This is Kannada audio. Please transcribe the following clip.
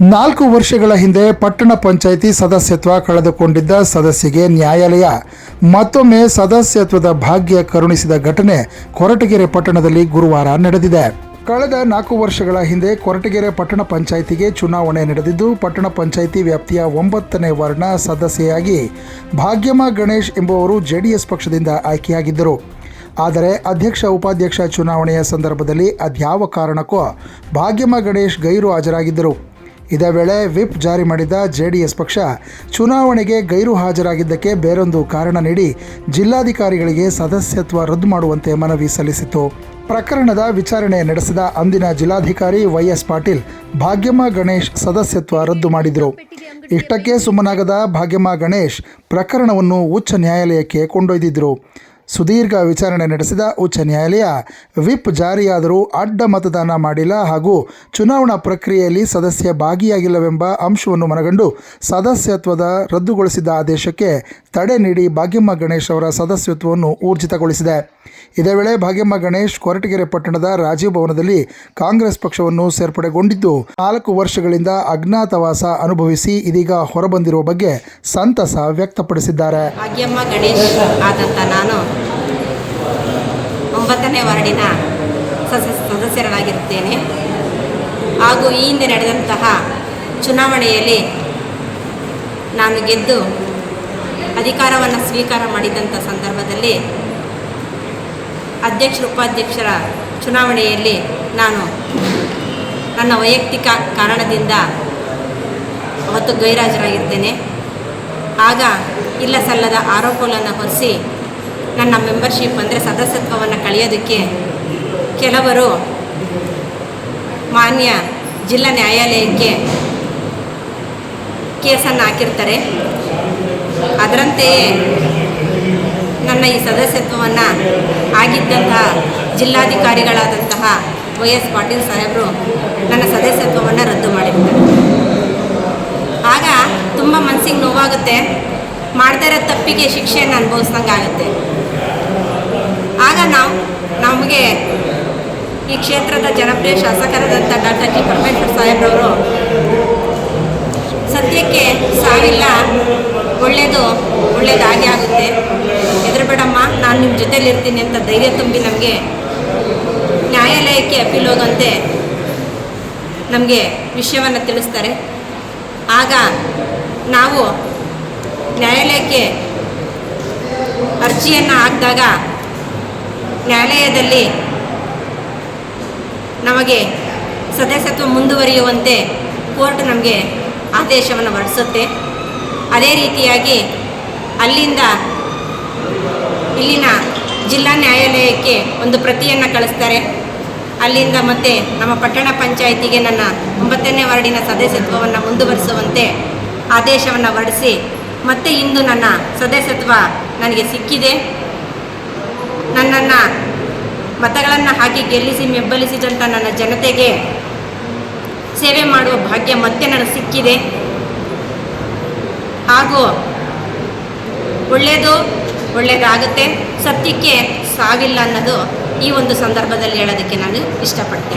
ನಾಲ್ಕು ವರ್ಷಗಳ ಹಿಂದೆ ಪಟ್ಟಣ ಪಂಚಾಯಿತಿ ಸದಸ್ಯತ್ವ ಕಳೆದುಕೊಂಡಿದ್ದ ಸದಸ್ಯಗೆ ನ್ಯಾಯಾಲಯ ಮತ್ತೊಮ್ಮೆ ಸದಸ್ಯತ್ವದ ಭಾಗ್ಯ ಕರುಣಿಸಿದ ಘಟನೆ ಕೊರಟಗೆರೆ ಪಟ್ಟಣದಲ್ಲಿ ಗುರುವಾರ ನಡೆದಿದೆ. ಕಳೆದ ನಾಲ್ಕು ವರ್ಷಗಳ ಹಿಂದೆ ಕೊರಟಗೆರೆ ಪಟ್ಟಣ ಪಂಚಾಯಿತಿಗೆ ಚುನಾವಣೆ ನಡೆದಿದ್ದು, ಪಟ್ಟಣ ಪಂಚಾಯಿತಿ ವ್ಯಾಪ್ತಿಯ ಒಂಬತ್ತನೇ ವರ್ಣ ಸದಸ್ಯೆಯಾಗಿ ಭಾಗ್ಯಮ್ಮ ಗಣೇಶ್ ಎಂಬುವರು ಜೆಡಿಎಸ್ ಪಕ್ಷದಿಂದ ಆಯ್ಕೆಯಾಗಿದ್ದರು. ಆದರೆ ಅಧ್ಯಕ್ಷ ಉಪಾಧ್ಯಕ್ಷ ಚುನಾವಣೆಯ ಸಂದರ್ಭದಲ್ಲಿ ಅದ್ಯಾವ ಕಾರಣಕ್ಕೂ ಭಾಗ್ಯಮ್ಮ ಗಣೇಶ್ ಗೈರು ಹಾಜರಾಗಿದ್ದರು. ಇದೇ ವೇಳೆ ವಿಪ್ ಜಾರಿ ಮಾಡಿದ ಜೆಡಿಎಸ್ ಪಕ್ಷ ಚುನಾವಣೆಗೆ ಗೈರು ಹಾಜರಾಗಿದ್ದಕ್ಕೆ ಬೇರೊಂದು ಕಾರಣ ನೀಡಿ ಜಿಲ್ಲಾಧಿಕಾರಿಗಳಿಗೆ ಸದಸ್ಯತ್ವ ರದ್ದು ಮಾಡುವಂತೆ ಮನವಿ ಸಲ್ಲಿಸಿತು ಪ್ರಕರಣದ ವಿಚಾರಣೆ ನಡೆಸಿದ ಅಂದಿನ ಜಿಲ್ಲಾಧಿಕಾರಿ ವೈಎಸ್ ಪಾಟೀಲ್ ಭಾಗ್ಯಮ್ಮ ಗಣೇಶ್ ಸದಸ್ಯತ್ವ ರದ್ದು ಮಾಡಿದರು. ಇಷ್ಟಕ್ಕೆ ಸುಮ್ಮನಾಗದ ಭಾಗ್ಯಮ್ಮ ಗಣೇಶ್ ಪ್ರಕರಣವನ್ನು ಉಚ್ಚ ನ್ಯಾಯಾಲಯಕ್ಕೆ ಕೊಂಡೊಯ್ದಿದ್ದರು ಸುದೀರ್ಘ ವಿಚಾರಣೆ ನಡೆಸಿದ ಉಚ್ಚ ನ್ಯಾಯಾಲಯ. ವಿಪ್ ಜಾರಿಯಾದರೂ ಅಡ್ಡ ಮತದಾನ ಮಾಡಿಲ್ಲ ಹಾಗೂ ಚುನಾವಣಾ ಪ್ರಕ್ರಿಯೆಯಲ್ಲಿ ಸದಸ್ಯ ಭಾಗಿಯಾಗಿಲ್ಲವೆಂಬ ಅಂಶವನ್ನು ಮನಗಂಡು ಸದಸ್ಯತ್ವದ ರದ್ದುಗೊಳಿಸಿದ ಆದೇಶಕ್ಕೆ ತಡೆ ನೀಡಿ ಭಾಗ್ಯಮ್ಮ ಗಣೇಶ್ ಅವರ ಸದಸ್ಯತ್ವವನ್ನು ಊರ್ಜಿತಗೊಳಿಸಿದೆ. ಇದೇ ವೇಳೆ ಭಾಗ್ಯಮ್ಮ ಗಣೇಶ್ ಕೊರಟಗೆರೆ ಪಟ್ಟಣದ ರಾಜೀವ್ ಭವನದಲ್ಲಿ ಕಾಂಗ್ರೆಸ್ ಪಕ್ಷವನ್ನು ಸೇರ್ಪಡೆಗೊಂಡಿದ್ದು, ನಾಲ್ಕು ವರ್ಷಗಳಿಂದ ಅಜ್ಞಾತವಾಸ ಅನುಭವಿಸಿ ಇದೀಗ ಹೊರಬಂದಿರುವ ಬಗ್ಗೆ ಸಂತಸ ವ್ಯಕ್ತಪಡಿಸಿದ್ದಾರೆ. ಭಾಗ್ಯಮ್ಮ ಗಣೇಶ್ ಆದಂತ ನಾನು ಒಂಬತ್ತನೇ ವಾರ್ಡಿನ ಸದಸ್ಯ ಸದಸ್ಯರಾಗಿರುತ್ತೇನೆ ಹಾಗೂ ಈ ಹಿಂದೆ ನಡೆದಂತಹ ಚುನಾವಣೆಯಲ್ಲಿ ನಾನು ಗೆದ್ದು ಅಧಿಕಾರವನ್ನು ಸ್ವೀಕಾರ ಮಾಡಿದಂಥ ಸಂದರ್ಭದಲ್ಲಿ ಅಧ್ಯಕ್ಷರು, ಉಪಾಧ್ಯಕ್ಷರ ಚುನಾವಣೆಯಲ್ಲಿ ನಾನು ನನ್ನ ವೈಯಕ್ತಿಕ ಕಾರಣದಿಂದ ಅವತ್ತು ಗೈರಾಜರಾಗಿರ್ತೇನೆ. ಆಗ ಇಲ್ಲ ಸಲ್ಲದ ಆರೋಪಗಳನ್ನು ಹೊರಿಸಿ ನನ್ನ ಮೆಂಬರ್ಶಿಪ್ ಅಂದರೆ ಸದಸ್ಯತ್ವವನ್ನು ಕಳೆಯೋದಕ್ಕೆ ಕೆಲವರು ಮಾನ್ಯ ಜಿಲ್ಲಾ ನ್ಯಾಯಾಲಯಕ್ಕೆ ಕೇಸನ್ನು ಹಾಕಿರ್ತಾರೆ. ಅದರಂತೆಯೇ ನನ್ನ ಈ ಸದಸ್ಯತ್ವವನ್ನು ಆಗಿದ್ದಂತಹ ಜಿಲ್ಲಾಧಿಕಾರಿಗಳಾದಂತಹ ವೈ ಎಸ್ ಪಾಟೀಲ್ ಸಾಹೇಬರು ನನ್ನ ಸದಸ್ಯತ್ವವನ್ನು ರದ್ದು ಮಾಡಿರ್ತಾರೆ ಆಗ ತುಂಬ ಮನಸ್ಸಿಗೆ ನೋವಾಗುತ್ತೆ. ಮಾಡದೇ ಇರೋ ತಪ್ಪಿಗೆ ಶಿಕ್ಷೆಯನ್ನು ಅನುಭವಿಸ್ದಂಗೆ ಆಗುತ್ತೆ ಆಗ ನಾವು, ನಮಗೆ ಈ ಕ್ಷೇತ್ರದ ಜನಪ್ರಿಯ ಶಾಸಕರಾದಂಥ ಡಾಕ್ಟರ್ ಜಿ. ಪರಮೇಶ್ವರ್ ಸಾಹೇಬ್ರವರು ಸದ್ಯಕ್ಕೆ ಸಾವಿಲ್ಲ ಒಳ್ಳೆಯದು ಒಳ್ಳೇದಾಗಿ ಆಗುತ್ತೆ. ಹೆದರಬೇಡಮ್ಮ ನಾನು ನಿಮ್ಮ ಜೊತೆಲಿ ಇರ್ತೀನಿ ಅಂತ ಧೈರ್ಯ ತುಂಬಿ ನಮಗೆ ನ್ಯಾಯಾಲಯಕ್ಕೆ ಅಪೀಲ್ ಹೋಗುವಂತೆ ನಮಗೆ ವಿಷಯವನ್ನು ತಿಳಿಸ್ತಾರೆ. ಆಗ ನಾವು ನ್ಯಾಯಾಲಯಕ್ಕೆ ಅರ್ಜಿಯನ್ನು ಹಾಕಿದಾಗ ನ್ಯಾಯಾಲಯದಲ್ಲಿ ನಮಗೆ ಸದಸ್ಯತ್ವ ಮುಂದುವರಿಯುವಂತೆ ಕೋರ್ಟ್ ನಮಗೆ ಆದೇಶವನ್ನು ಹೊರಡಿಸುತ್ತೆ. ಅದೇ ರೀತಿಯಾಗಿ ಅಲ್ಲಿಂದ ಇಲ್ಲಿನ ಜಿಲ್ಲಾ ನ್ಯಾಯಾಲಯಕ್ಕೆ ಒಂದು ಪ್ರತಿಯನ್ನು ಕಳಿಸ್ತಾರೆ. ಅಲ್ಲಿಂದ ಮತ್ತೆ ನಮ್ಮ ಪಟ್ಟಣ ಪಂಚಾಯಿತಿಗೆ ನನ್ನ ಒಂಬತ್ತನೇ ವಾರ್ಡಿನ ಸದಸ್ಯತ್ವವನ್ನು ಮುಂದುವರಿಸುವಂತೆ ಆದೇಶವನ್ನು ಹೊರಡಿಸಿ ಮತ್ತೆ ಇಂದು ನನ್ನ ಸದಸ್ಯತ್ವ ನನಗೆ ಸಿಕ್ಕಿದೆ. ನನ್ನನ್ನು ಮತಗಳನ್ನು ಹಾಕಿ ಗೆಲ್ಲಿಸಿ ಬೆಂಬಲಿಸಿದಂಥ ನನ್ನ ಜನತೆಗೆ ಸೇವೆ ಮಾಡುವ ಭಾಗ್ಯ ಮತ್ತೆ ನನಗೆ ಸಿಕ್ಕಿದೆ. ಹಾಗೂ ಒಳ್ಳೆಯದು ಒಳ್ಳೆಯದಾಗುತ್ತೆ ಸತ್ಯಕ್ಕೆ ಸಾವಿಲ್ಲ ಅನ್ನೋದು ಈ ಒಂದು ಸಂದರ್ಭದಲ್ಲಿ ಹೇಳೋದಕ್ಕೆ ನಾನು ಇಷ್ಟಪಡ್ತೀನಿ.